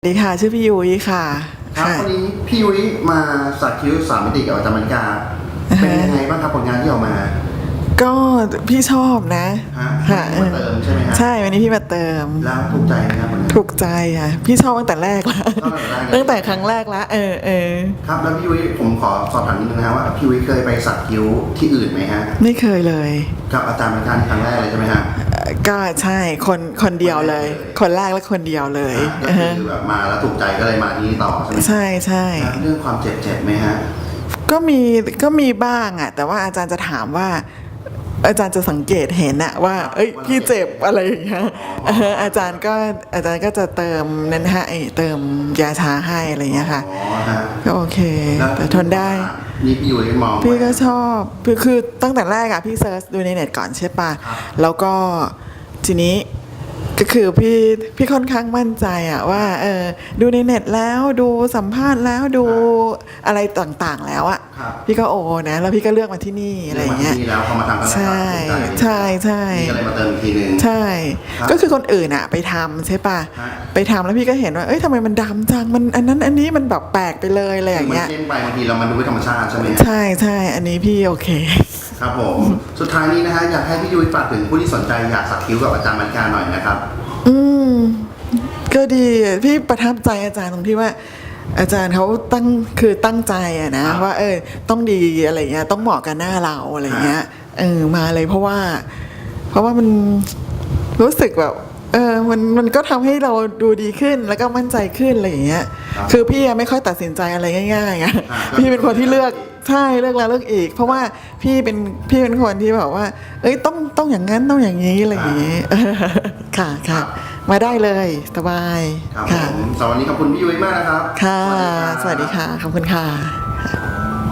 สวัสดีค่ะ ชื่อพี่ยุ้ยค่ะครับค่ะวันนี้พี่ยุ้ยมาสักคิ้วสามมิติกับอาจารย์มริกาอ่าฮะเป็นยังไงบ้างครับผลงานที่ออกมา ก็พี่ชอบนะฮะค่ะมาเติมใช่ไหมฮะใช่วันนี้พี่มาเติมแล้วถูกใจไหมครับผลงานถูกใจค่ะพี่ชอบตั้งแต่แรกแล้วชอบตั้งแต่แรกเลยตั้งแต่ครั้งแรกแล้วเออเออครับแล้วพี่ยุ้ยผมขอสอบถามนิดนึงนะครับว่าพี่ยุ้ยเคยไปสักคิ้วที่อื่นไหมฮะไม่เคยเลย กับอาจารย์มริกาครั้งแรกเลยใช่ไหมฮะเอ่อ ก็ใช่คนคนเดียวเลย คนแรกและคนเดียวเลยก็อ่าฮะคือแบบมาแล้วถูกใจก็เลยมาที่นี่ต่อใช่ไหมใช่ใช่ครับเรื่องความเจ็บเจ็บไหมฮะก็มีก็มีบ้างอะแต่ว่าอาจารย์จะถามว่า อาจารย์จะสังเกตเห็นอะว่า เอ้ยพี่เจ็บอะไรอย่างเงี้ยเอออาจารย์ก็อาจารย์ก็จะเติมนั่นฮะไอ้เติมยาชาให้อะไรอย่างเงี้ยค่ะอ๋อฮะก็โอเคแล้วแต่ทนได้นี่พี่ยุ้ยมองพี่ก็ไว้ชอบคือคือตั้งแต่แรกอะพี่เซิร์ชดูในเน็ตก่อนใช่ปะครับแล้วก็ทีนี้ ก็คือพี่พี่ค่อนข้างมั่นใจอะว่าเออดูในเน็ตแล้วดูสัมภาษณ์แล้วดูอะไรต่างๆแล้วอะครับ พี่ก็โอ้นะ แล้วพี่ก็เลือกมาที่นี่อะไรอย่างเงี้ยมาที่นี่แล้วพอมาทำกันแล้วใช่ถูกใจใช่ ใช่นี่ก็เลยมาเติมอีกทีหนึ่งใช่ ครับก็คือคนอื่นอะไปทำใช่ปะฮะ ไปทำแล้วพี่ก็เห็นว่าเอ้ยทำไมมันดำจังมันอันนั้นอันนี้มันแบบแปลกไปเลยอะไรอย่างมันเงี้ยเข้มไปบางทีเรามันดูไม่ธรรมชาติใช่ไหมฮะ ใช่ใช่อันนี้พี่โอเค ครับผม สุดท้ายนี้นะฮะอยากให้พี่ยุ้ยฝากถึงผู้ที่สนใจอยากสักคิ้วกับอาจารย์มันการหน่อยนะครับ อืมก็ดีพี่ประทับใจอาจารย์ตรงที่ว่า อาจารย์เขาตั้งคือตั้งใจอะนะครับว่า เออต้องดีอะไรเงี้ยต้องเหมาะกับหน้าเราอะไรเงี้ย เออมาเลยเพราะว่า เพราะว่ามันรู้สึกแบบเออมันมันก็ทำให้เราดูดีขึ้นแล้วก็มั่นใจขึ้นอะไรอย่างเงี้ยครับคือพี่อะไม่ค่อยตัดสินใจอะไรง่ายๆอะอ่าพี่เป็นคนที่เลือกใช่เลือกแล้วเลือกอีก เพราะว่าพี่เป็นพี่เป็นคนที่แบบว่า เอ้ยต้องต้องอย่างนั้นต้องอย่างนี้อะไรอย่างงี้ค่ะค่ะมาได้เลยสบายครับค่ะผมสำหรับวันนี้ขอบคุณพี่ยุ้ยมากนะครับ ค่ะรับสวัสดีค่ะขอบคุณค่ะ